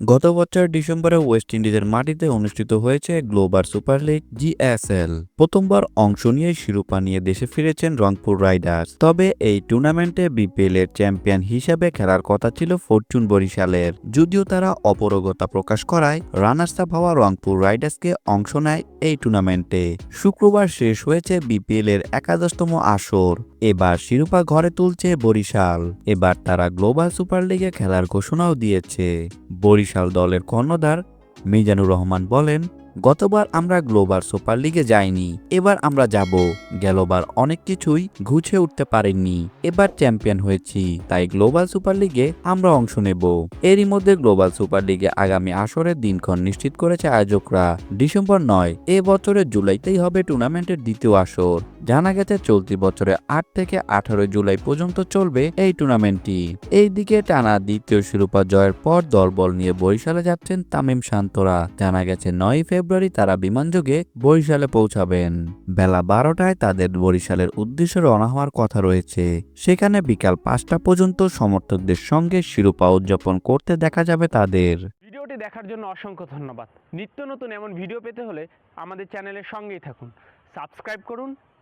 গত বছর ডিসেম্বরে ওয়েস্ট ইন্ডিজের মাটিতে অনুষ্ঠিত হয়েছে গ্লোবাল সুপার লিগ জিএসএল। প্রথমবার অংশ নিয়ে শিরোপা নিয়ে দেশে ফিরেছেন রংপুর রাইডার্স। তবে এই টুর্নামেন্টে বিপিএল এর চ্যাম্পিয়ন হিসেবে খেলার কথা ছিল ফরচুন বরিশালের। যদিও তারা অপরগতা প্রকাশ করায় রানার্স আপ হওয়া রংপুর রাইডার্সকে অংশ নেয় এই টুর্নামেন্টে। শুক্রবার শেষ হয়েছে বিপিএল এর একাদশতম আসর। এবার শিরোপা ঘরে তুলছে বরিশাল। এবার তারা গ্লোবাল সুপার লিগে খেলার ঘোষণাও দিয়েছে। বরিশাল দলের কর্ণধার মিজানুর রহমান বলেন, গতবার আমরা গ্লোবাল সুপার লিগে যাইনি, এবার আমরা যাব। গেলবার অনেক কিছুই ঘুছে উঠতে পারেননি। এবার চ্যাম্পিয়ন হয়েছি, তাই গ্লোবাল সুপার লিগে আমরা অংশ নেব। এরই মধ্যে গ্লোবাল সুপার লিগে আগামী আসরের দিনক্ষণ নিশ্চিত করেছে আয়োজকরা। ডিসেম্বর নয়, এ বছরের জুলাইতেই হবে টুর্নামেন্টের দ্বিতীয় আসর। জানা গেছে চলতি বছরে আট থেকে আঠারো জুলাই পর্যন্ত চলবে এই টুর্নামেন্টটি। এইদিকে টানা দ্বিতীয় শিরোপা জয়ের পর দলবল নিয়ে বরিশালে যাচ্ছেন তামিম শান্তরা। জানা গেছে নয় ফেব্রুয়ারি তারা বিমানযোগে বরিশালে পৌঁছাবেন। বেলা বারোটায় তাদের বরিশালের উদ্দেশ্যে রওনা হওয়ার কথা রয়েছে। সেখানে বিকাল পাঁচটা পর্যন্ত সমর্থকদের সঙ্গে শিরোপা উদযাপন করতে দেখা যাবে তাদের। ভিডিওটি দেখার জন্য অসংখ্য ধন্যবাদ। নিত্য নতুন এমন ভিডিও পেতে হলে আমাদের চ্যানেলের সঙ্গেই থাকুন। সাবস্ক্রাইব করুন